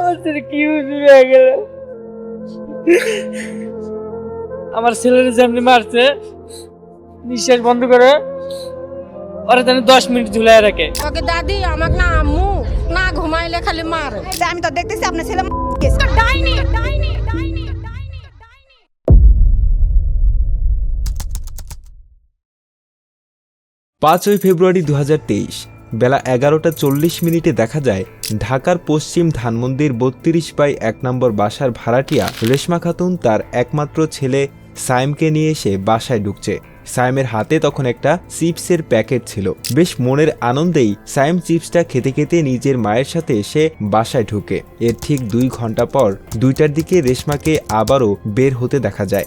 আমার ছেলে কি হয়ে গেল? আমার ছেলের যেমনি মারছে নিঃশ্বাস বন্ধ করে ওরা যেন দশ মিনিট ঝুলাই রাখে। ওকে দাদি আমাকে না আম্মু না ঘুমাইলে খালি মার। আমি তো দেখতেছি আপনার ছেলে গেছে। ডাইনি ডাইনি ডাইনি ডাইনি পাঁচই ফেব্রুয়ারি দু হাজার তেইশ বেলা এগারোটা চল্লিশ মিনিটে দেখা যায়, ঢাকার পশ্চিম ধানমন্দির বত্রিশ বাই এক নম্বর বাসার ভাড়াটিয়া রেশমা খাতুন তার একমাত্র ছেলে সাইমকে নিয়ে এসে বাসায় ঢুকছে। সাইমের হাতে তখন একটা চিপসের প্যাকেট ছিল। বেশ মনের আনন্দেই সাইম চিপসটা খেতে খেতে নিজের মায়ের সাথে এসে বাসায় ঢুকে। এর ঠিক দুই ঘণ্টা পর দুইটার দিকে রেশমাকে আবারও বের হতে দেখা যায়।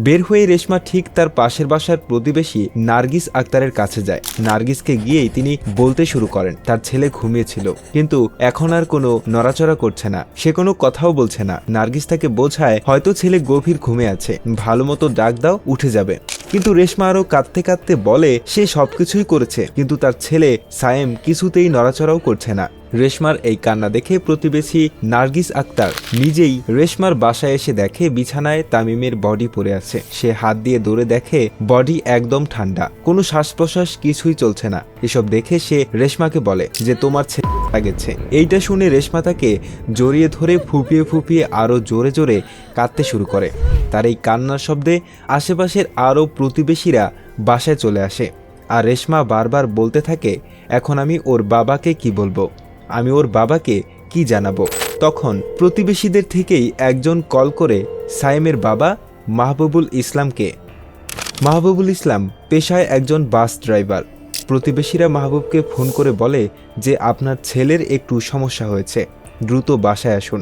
বের হয়ে রেশমা ঠিক তার পাশের বাসার প্রতিবেশী নার্গিস আক্তারের কাছে যায়। নার্গিসকে গিয়েই তিনি বলতে শুরু করেন, তার ছেলে ঘুমিয়েছিল। কিন্তু এখন আর কোনো নড়াচড়া করছে না। সে কোনো কথাও বলছে না। নার্গিস তাকে বোঝায়, হয়তো ছেলে গভীর ঘুমে আছে। ভালো মতো ডাক দাও, উঠে যাবে। কিন্তু রেশমা আরও কাঁদতে কাঁদতে বলে, সে সবকিছুই করেছে। কিন্তু তার ছেলে সায়েম কিছুতেই নড়াচড়াও করছে না। রেশমার এই কান্না দেখে প্রতিবেশী নার্গিস আক্তার নিজেই রেশমার বাসায় এসে দেখে বিছানায় তামিমের বডি পড়ে আছে। সে হাত দিয়ে দৌড়ে দেখে বডি একদম ঠান্ডা। কোনো শ্বাস প্রশ্বাস কিছুই চলছে না। এসব দেখে সে রেশমাকে বলে যে, তোমার ছেলে গেছে এইটা শুনে রেশমা তাকে জড়িয়ে ধরে ফুপিয়ে ফুপিয়ে আরও জোরে জোরে কাঁদতে শুরু করে। তার এই কান্নার শব্দে আশেপাশের আরও প্রতিবেশীরা বাসায় চলে আসে। আর রেশমা বারবার বলতে থাকে, এখন আমি ওর বাবাকে কি বলব? আমি ওর বাবাকে কি জানাব? তখন প্রতিবেশীদের থেকেই একজন কল করে সাইমের বাবা মাহবুবুল ইসলামকে। মাহবুবুল ইসলাম পেশায় একজন বাস ড্রাইভার। প্রতিবেশীরা মাহবুবকে ফোন করে বলে যে আপনার ছেলের একটু সমস্যা হয়েছে, দ্রুত বাসায় আসুন।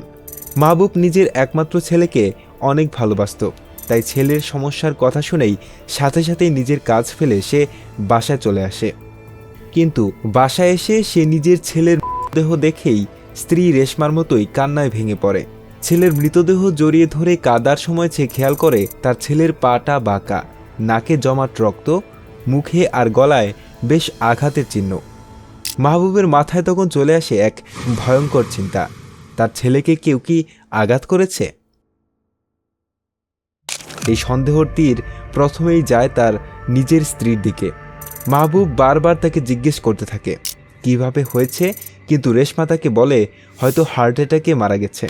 মাহবুব নিজের একমাত্র ছেলেকে অনেক ভালোবাসত, তাই ছেলের সমস্যার কথা শুনেই সাথে সাথেই নিজের কাজ ফেলে সে বাসায় চলে আসে। কিন্তু বাসায় এসে সে নিজের ছেলের দেহ দেখেই স্ত্রী রেশমার মতোই কান্নায় ভেঙে পড়ে। ছেলের মৃতদেহ জড়িয়ে ধরে কাদার সময় সে খেয়াল করে তার ছেলের পাটা বাঁকা, নাকে জমাট রক্ত, মুখে আর গলায় বেশ আঘাতের চিহ্ন। মাহবুবের মাথায় তখন চলে আসে এক ভয়ঙ্কর চিন্তা। তার ছেলেকে কেউ কি আঘাত করেছে? এই সন্দেহর তীর প্রথমেই যায় তার নিজের স্ত্রীর দিকে। মাহবুব বারবার তাকে জিজ্ঞেস করতে থাকে। কীভাবে হয়েছে, কিন্তু রেশমা তাকে বলে, হয়তো হার্ট অ্যাটাকে মারা গেছে।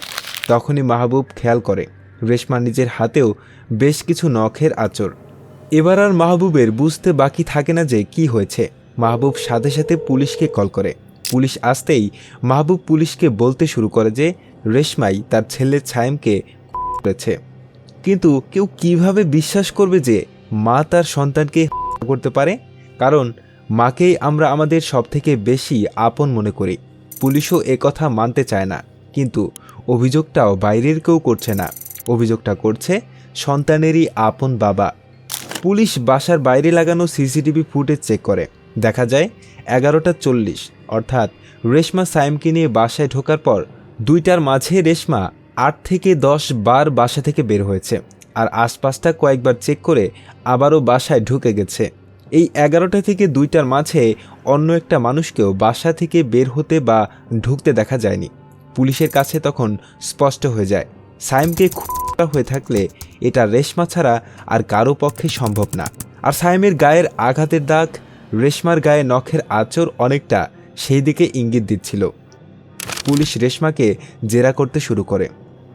তখনই মাহবুব খেয়াল করে, রেশমা নিজের হাতেও বেশ কিছু নখের আচর এবার আর মাহবুবের বুঝতে বাকি থাকে না যে কি হয়েছে। মাহবুব সাথে সাথে পুলিশকে কল করে। পুলিশ আসতেই মাহবুব পুলিশকে বলতে শুরু করে যে, রেশমাই তার ছেলে ছায়েমকে করেছে। কিন্তু কেউ কীভাবে বিশ্বাস করবে যে মা তার সন্তানকে করতে পারে? কারণ মাকেই আমরা আমাদের সবথেকে বেশি আপন মনে করি। পুলিশও কথা মানতে চায় না, কিন্তু অভিযোগটাও বাইরের কেউ করছে না। অভিযোগটা করছে সন্তানেরই আপন বাবা। পুলিশ বাসার বাইরে লাগানো সিসিটিভি ফুটেজ চেক করে। দেখা যায় এগারোটা চল্লিশ, অর্থাৎ রেশমা সাইমকে নিয়ে বাসায় ঢোকার পর দুইটার মাঝে রেশমা আট থেকে দশ বার বাসা থেকে বের হয়েছে। আর আশপাশটা কয়েকবার চেক করে আবারও বাসায় ঢুকে গেছে। এই এগারোটা থেকে দুইটার মাঝে অন্য একটা মানুষকেও বাসা থেকে বের হতে বা ঢুকতে দেখা যায়নি। পুলিশের কাছে তখন স্পষ্ট হয়ে যায়, সাইমকে খুঁড়া হয়ে থাকলে এটা রেশমা ছাড়া আর কারও পক্ষে সম্ভব না। আর সাইমের গায়ের আঘাতের দাগ, রেশমার গায়ে নখের আচর অনেকটা সেই দিকে ইঙ্গিত দিচ্ছিল। পুলিশ রেশমাকে জেরা করতে শুরু করে।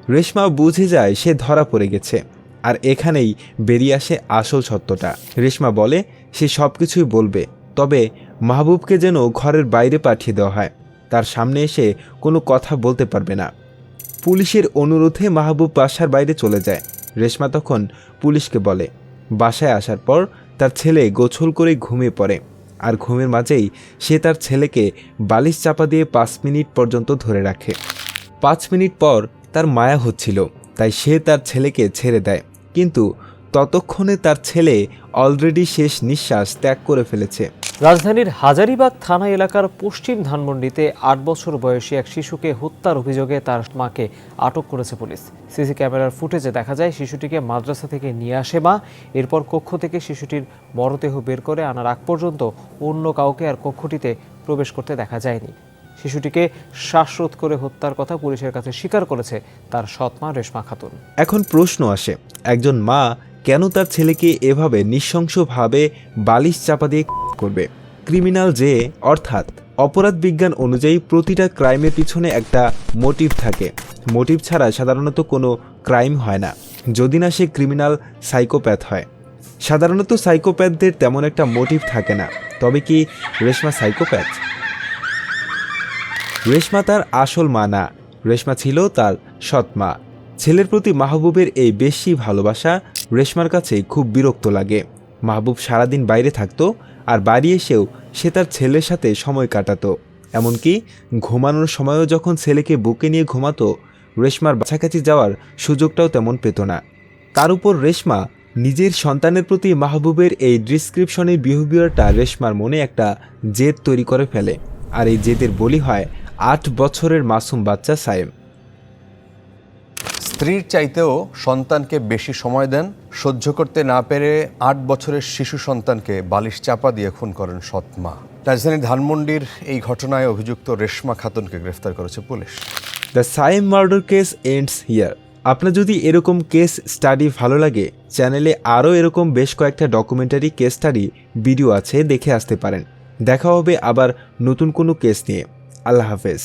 রেশমা বুঝে যায় সে ধরা পড়ে গেছে। আর এখানেই বেরিয়ে আসে আসল সত্যটা। রেশমা বলে, সে সব কিছুই বলবে, তবে মাহবুবকে যেন ঘরের বাইরে পাঠিয়ে দেওয়া হয়। তার সামনে এসে কোনো কথা বলতে পারবে না। পুলিশের অনুরোধে মাহবুব বাসার বাইরে চলে যায়। রেশমা তখন পুলিশকে বলে, বাসায় আসার পর তার ছেলে গোছল করে ঘুমিয়ে পড়ে, আর ঘুমের মাঝেই সে তার ছেলেকে বালিশ চাপা দিয়ে পাঁচ মিনিট পর্যন্ত ধরে রাখে। পাঁচ মিনিট পর তার মায়া হচ্ছিল, তাই সে তার ছেলেকে ছেড়ে দেয়। কিন্তু ততক্ষণে তার ছেলে অলরেডি শেষ নিঃশ্বাস ত্যাগ করে ফেলেছে। রাজধানীর হাজারিবাগ থানা এলাকার পশ্চিম ধানমন্ডিতে আট বছর বয়সী এক শিশুকে হত্যার অভিযোগে তার মাকে আটক করেছে পুলিশ। সিসি ক্যামেরার ফুটেজে দেখা যায়, শিশুটিকে মাদ্রাসা থেকে নিয়ে আসে মা। এরপর কক্ষ থেকে শিশুটির মরদেহ বের করে আনার আগ পর্যন্ত অন্য কাউকে আর কক্ষটিতে প্রবেশ করতে দেখা যায়নি। শিশুটিকে শ্বাসরোধ করে হত্যার কথা পুলিশের কাছে স্বীকার করেছে তার সৎমা রেশমা খাতুন। এখন প্রশ্ন আসে, একজন মা কেন তার ছেলেকে এভাবে নৃশংসভাবে বালিশ চাপা দিয়ে করবে? ক্রিমিনাল যে, অর্থাৎ অপরাধ বিজ্ঞান অনুযায়ী প্রতিটা ক্রাইমের পিছনে একটা মোটিভ থাকে। মোটিভ ছাড়া সাধারণত কোনো ক্রাইম হয় না। যদি না সে ক্রিমিনাল সাইকোপ্যাথ হয়। সাধারণত সাইকোপ্যাথদের তেমন একটা মোটিভ থাকে না। তবে কি রেশমা সাইকোপ্যাথ? রেশমা তার আসল মা না। রেশমা ছিল তার সৎ মা। ছেলের প্রতি মাহবুবের এই বেশি ভালোবাসা রেশমার কাছে খুব বিরক্ত লাগে। মাহবুব সারাদিন বাইরে থাকতো আর বাড়ি এসেও সে তার ছেলের সাথে সময় কাটাতো। এমনকি ঘুমানোর সময়ও যখন ছেলেকে বুকে নিয়ে ঘুমাতো, রেশমার কাছাকাছি যাওয়ার সুযোগটাও তেমন পেত না। তার উপর রেশমা নিজের সন্তানের প্রতি মাহবুবের এই ডিসক্রিপশনের বিহেভিয়ারটা রেশমার মনে একটা জেদ তৈরি করে ফেলে। আর এই জেদের বলি হয় আট বছরের মাসুম বাচ্চা সায়েম। স্ত্রীর চাইতেও সন্তানকে বেশি সময় দেন সহ্য করতে না পেরে আট বছরের শিশু সন্তানকে বালিশ চাপা দিয়ে খুন করেন সৎ মা রাজধানী ধানমন্ডির এই ঘটনায় অভিযুক্ত রেশমা খাতুনকে গ্রেফতার করেছে police. The Saim murder case ends here. আপনার যদি এরকম কেস স্টাডি ভালো লাগে চ্যানেলে আরও এরকম বেশ কয়েকটা ডকুমেন্টারি কেস স্টাডি ভিডিও আছে দেখে আসতে পারেন। দেখা হবে আবার নতুন কোনো কেস নিয়ে। আল্লাহ হাফেজ।